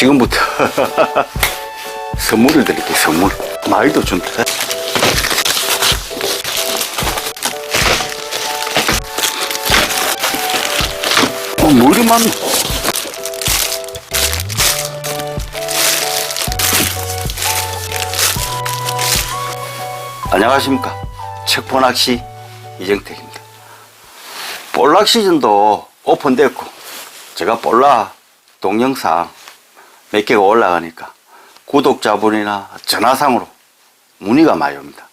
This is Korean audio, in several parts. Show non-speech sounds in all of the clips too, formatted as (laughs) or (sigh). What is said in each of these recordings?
지금부터 (laughs) 선물을 드릴게요, 선물. 많이도 준다. 어, 물이 많네. 안녕하십니까. 책포낚시 이정택입니다. 볼락 시즌도 오픈됐고, 제가 볼락 동영상 몇 개가 올라가니까 구독자분이나 전화상으로 문의가 많이 옵니다.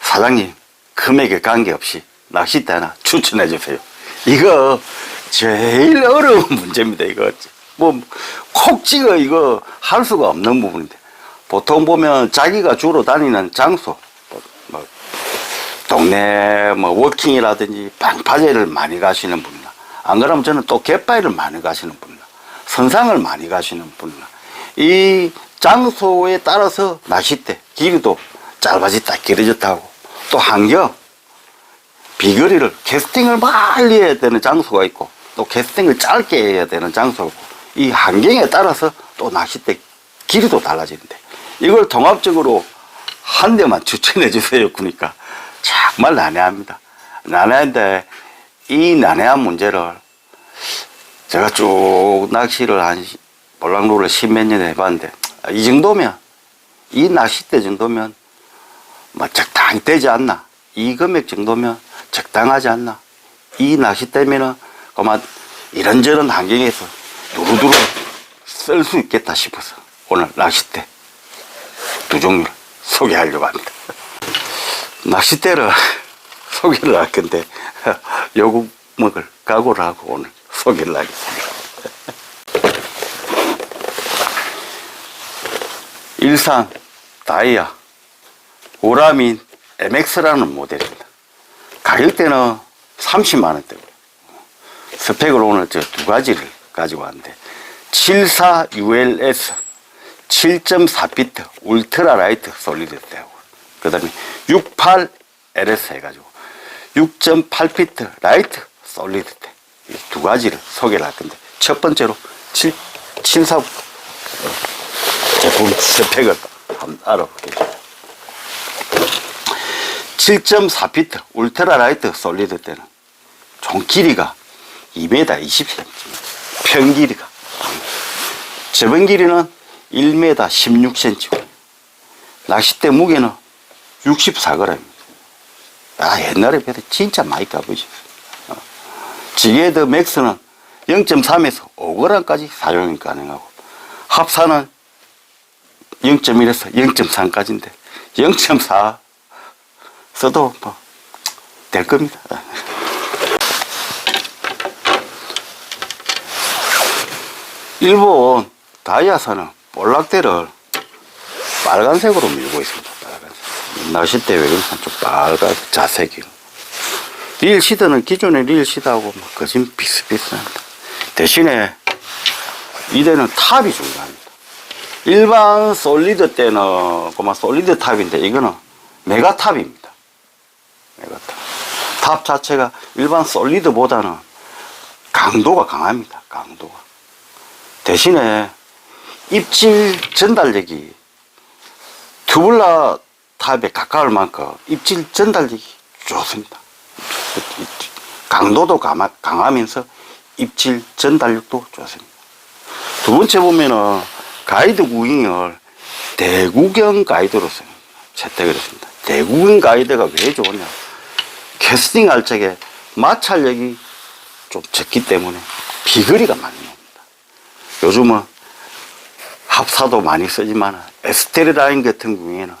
사장님, 금액에 관계없이 낚싯대 하나 추천해 주세요. 이거 제일 어려운 (laughs) 문제입니다. 이거 뭐콕 찍어 이거 할 수가 없는 부분인데 보통 보면 자기가 주로 다니는 장소 뭐, 뭐 동네 뭐 워킹이라든지 방파제를 많이 가시는 분이나 안 그러면 저는 또 갯바위를 많이 가시는 분이나 선상을 많이 가시는 분이나 이 장소에 따라서 낚싯대 길이도 짧아졌다 길어졌다 하고. 또 환경 비거리를 캐스팅을 빨리 해야 되는 장소가 있고 또 캐스팅을 짧게 해야 되는 장소가 있고 이 환경에 따라서 또 낚싯대 길이도 달라지는데. 이걸 통합적으로 한 대만 (laughs) 추천해 주세요 그러니까. 정말 난해합니다. 난해한데 이 난해한 문제를 제가 쭉 낚시를 한 시- 볼락로를 십몇 년 해봤는데 이 정도면 이 낚싯대 정도면 뭐 적당히 되지 않나? 이 금액 정도면 적당하지 않나? 이 낚싯대면은 그만 이런저런 환경에서 두루두루 쓸 수 있겠다 싶어서 오늘 낚싯대 두 종류를 소개하려고 합니다. 낚싯대를 (laughs) 소개를 할 건데 (laughs) 요금을 각오를 하고 오늘 소개를 하겠습니다. 일산 다이아 오라민 MX라는 모델입니다. 가격대는 30만 원대고 스펙을 오늘 저 두 가지를 가지고 왔는데 74 ULS 7.4피트 울트라 라이트 솔리드 대고 그 다음에 68 LS 해가지고 6.8피트 라이트 솔리드 대 두 가지를 소개를 할 건데 첫 번째로 7 74 제품 스펙을 한번 알아보겠습니다. 7.4피트 울트라 라이트 솔리드 때는 총 길이가 2m 20cm, 편 길이가. 저번 길이는 1m 16cm. 낚싯대 무게는 64g입니다. 아, 옛날에 비해서 진짜 많이. 어. 지게드 맥스는 0.3에서 5g까지 사용이 가능하고, 합사는 0.1에서 0.3까지인데 0.4 써도 뭐 될 겁니다. 일본 다이아사는 볼락대를 빨간색으로 밀고 있습니다. 빨간색. 낚싯대 외경상 좀 빨간 자색이. 릴 시드는 기존의 릴 시드하고 뭐 거진 비슷비슷합니다. 대신에 이대는 탑이 중요합니다. 일반 솔리드 때는 그만 솔리드 탑인데 이거는 메가탑입니다. 메가탑. 탑 자체가 일반 솔리드보다는 강도가 강합니다. 강도가. 대신에 입질 전달력이 튜블라 탑에 가까울 만큼 입질 전달력이 좋습니다. 강도도 강하- 강하면서 입질 전달력도 좋습니다. 두 번째 보면은 가이드 구경을 대구경 가이드로서 채택을 했습니다. 대구경 가이드가 왜 좋으냐? 캐스팅 할 적에 마찰력이 좀 적기 때문에 비거리가 많이 옵니다. 요즘은 합사도 많이 쓰지만 에스테르 라인 같은 경우에는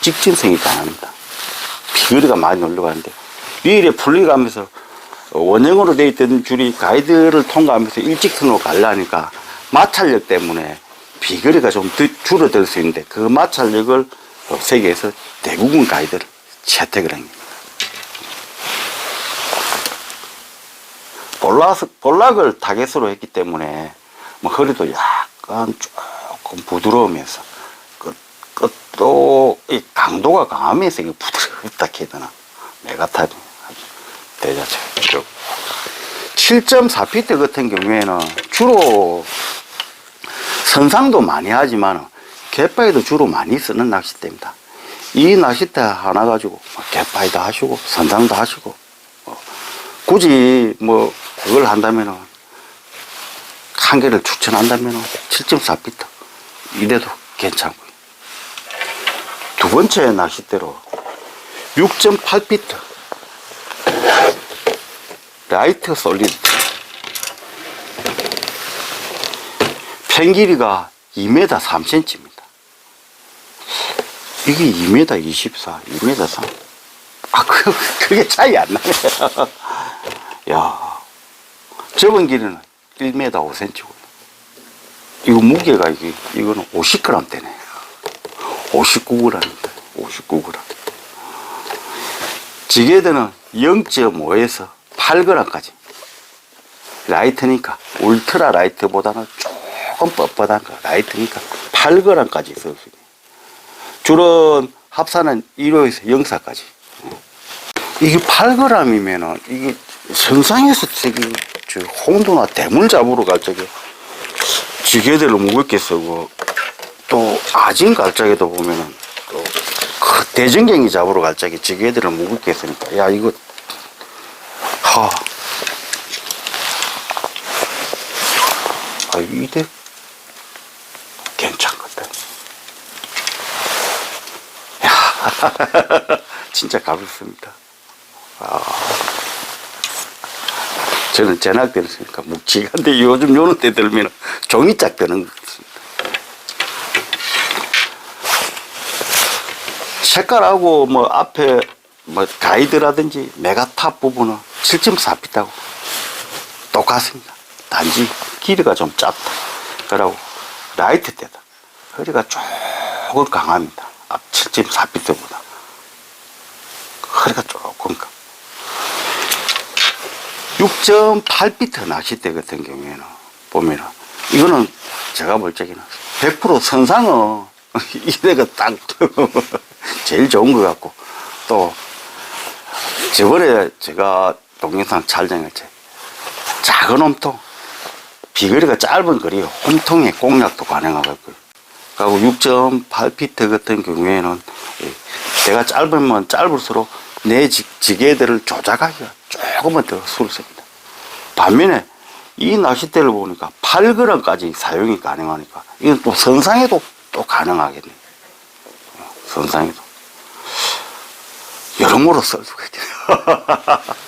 직진성이 강합니다. 비거리가 많이 올라가는데 리일에 풀려가면서 원형으로 되어 있던 줄이 가이드를 통과하면서 일직선으로 가려니까 마찰력 때문에 비거리가 좀더 줄어들 수 있는데 그 마찰력을 세계에서 대부분 가이드를 채택을 합니다. 볼락, 볼락을 타겟으로 했기 때문에 뭐 허리도 약간 조금 부드러우면서 끝, 끝도 이 강도가 강하면서 부드럽다 해야 되나 메가탑이 대자체 7.4피트 같은 경우에는 주로 선상도 많이 하지만 갯바위도 주로 많이 쓰는 낚싯대입니다. 이 낚싯대 하나 가지고 뭐 갯바위도 하시고 선상도 하시고 어, 굳이 뭐 그걸 한다면은 한 개를 추천한다면은 7.4피트 이래도 괜찮고요. 두 번째 낚싯대로 6.8피트 라이트 솔리드 펜 길이가 2m 3cm입니다. 이게 2m 24, 2m 3. 아, 그, 그게 차이 안 나네. (laughs) 야 접은 길이는 1m 5cm고요. 이거 무게가 이게, 이거는 50g 되네. 59g입니다. 59g. 지게대는 0.5에서 8g까지. 라이트니까, 울트라 라이트보다는 조금 뻣뻣한 거, 라이트니까 8g까지 쓸 수 있네. 줄은 합산은 1호에서 0사까지. 이게 8g이면은, 이게 선상에서 저기, 저 홍도나 대물 잡으러 갈 적에 지게대를 무겁게 쓰고, 또 아진 갈 적에도 보면은, 또그 대전갱이 잡으러 갈 적에 지게대를 무겁게 쓰니까, 야, 이거, 하. 아, 이대 괜찮거든. 야, (laughs) 진짜 가볍습니다. 아. 저는 전학 때는 쓰니까 묵직한데 요즘 요런 때 들면 종이짝 되는 것 같습니다. 색깔하고 뭐 앞에 뭐 가이드라든지 메가탑 부분은 7.4피트하고 똑같습니다. 단지 길이가 좀 짧다. 그러고 라이트 때다. 허리가 조금 강합니다. 앞 7.4피트보다. 허리가 조금 강. 6.8피트 낚싯대 같은 경우에는 보면은 이거는 제가 볼 적에는 100% 선상은 (laughs) 이래가 딱 (laughs) 제일 좋은 것 같고 또 저번에 제가 동영상 촬영할 때 작은 홈통 비거리가 짧은 거리 홈통에 공략도 가능하고요. 그리고 6.8피트 같은 경우에는 이 내가 짧으면 짧을수록 내 지- 지게들을 조작하기가 조금은 더 수월습니다. 반면에 이 낚싯대를 보니까 8g까지 사용이 가능하니까 이건 또 선상에도 또 가능하겠네. 선상에도. 여러모로 쓸 수가 있겠네요. (laughs)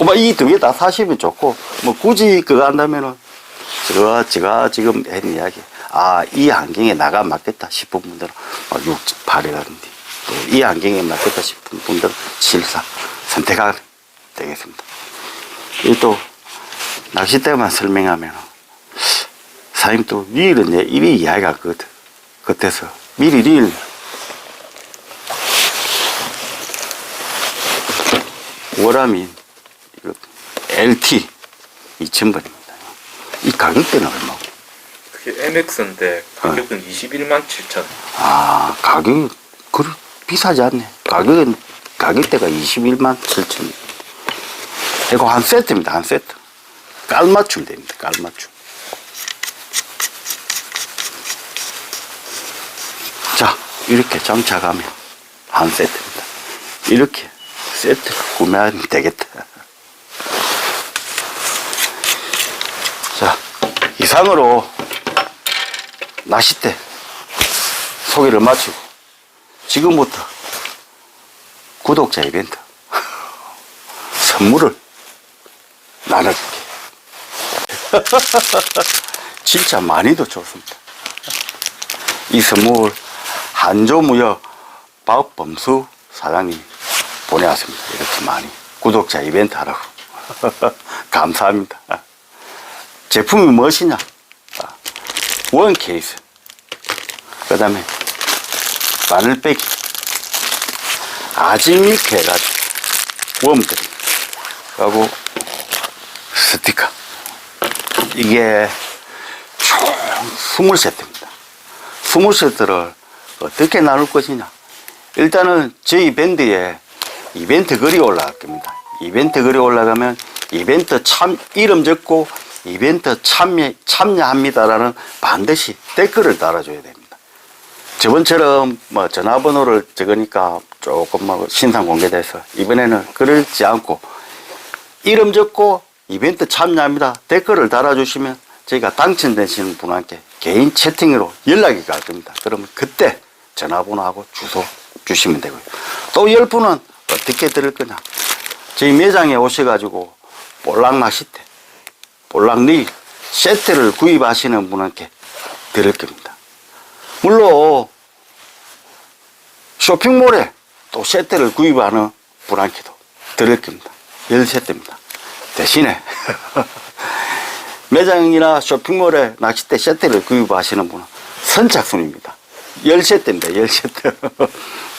그만 이두 개다 사시면 좋고, 뭐 굳이 그거 한다면은, 제가, 제가 지금 한 이야기, 아, 이 환경에 나가 맞겠다 싶은 분들은 뭐 6, 8이라든지, 또 이 환경에 맞겠다 싶은 분들은 7, 4 선택하면 되겠습니다. 이 또, 낚싯대만 설명하면, 사장님 또 릴은 내 이리 이야기가 그, 그때서 미리 릴 워라민 이거 LT 2,000번입니다. 이 가격대는 얼마고? 그게 MX인데 가격은 21만 7천. 아, 가격이 그리 비싸지 않네. 가격은 가격대가 21만 7천. 이거 한 세트입니다. 한 세트. 깔맞춤 됩니다. 깔맞춤. 자, 이렇게 장착하면 한 세트입니다. 이렇게 세트 구매하면 되겠다. 자, 이상으로 낚싯대 소개를 마치고 지금부터 구독자 이벤트 (laughs) 선물을 나눠줄게. (laughs) 진짜 많이도 좋습니다. 이 선물 한조무역 박범수 사장님이 보내왔습니다. 이렇게 많이 구독자 이벤트 하라고. (laughs) 감사합니다. 제품이 무엇이냐? 아, 원 케이스. 그 다음에 바늘 빼기. 아지미크 해가지고 웜들이. 하고 스티커. 이게 총 20세트입니다. 20세트를 어떻게 나눌 것이냐. 일단은 저희 밴드에 이벤트 글이 올라갈 겁니다. 이벤트 글이 올라가면 이벤트 참 이름 적고 이벤트 참여, 참여합니다라는 반드시 댓글을 달아줘야 됩니다. 저번처럼 뭐 전화번호를 적으니까 조금 뭐 신상 공개돼서 이번에는 그러지 않고 이름 적고 이벤트 참여합니다. 댓글을 달아주시면 저희가 당첨되시는 분한테 개인 채팅으로 연락이 갈 겁니다. 그러면 그때 전화번호하고 주소 주시면 되고요. 또 10분은 어떻게 들을 거냐. 저희 매장에 오셔가지고 볼락 낚싯대, 볼락 릴 세트를 구입하시는 분한테 드릴 겁니다. 물론 쇼핑몰에 또 세트를 구입하는 분한테도 드릴 겁니다. 10세트입니다. 대신에 (laughs) 매장이나 쇼핑몰에 낚싯대 세트를 구입하시는 분은 선착순입니다. 10세트입니다. 10세트. (laughs)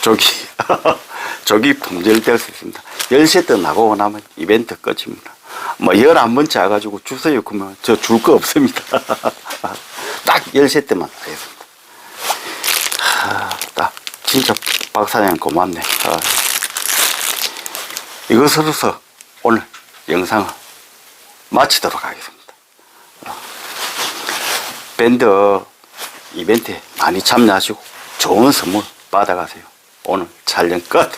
저기, (laughs) 저기 품절될 수 있습니다. 10세트 나가고 나면 이벤트 끝입니다. 뭐 11번째 와가지고 주세요 그러면 저 줄 거 없습니다. (laughs) 딱 10세트만 하겠습니다. 하, 딱 진짜 박사장 고맙네. 아. 이것으로서 오늘 영상을 마치도록 하겠습니다. 어. 밴드 이벤트에 많이 참여하시고 좋은 선물 받아가세요. 오늘 촬영 끝.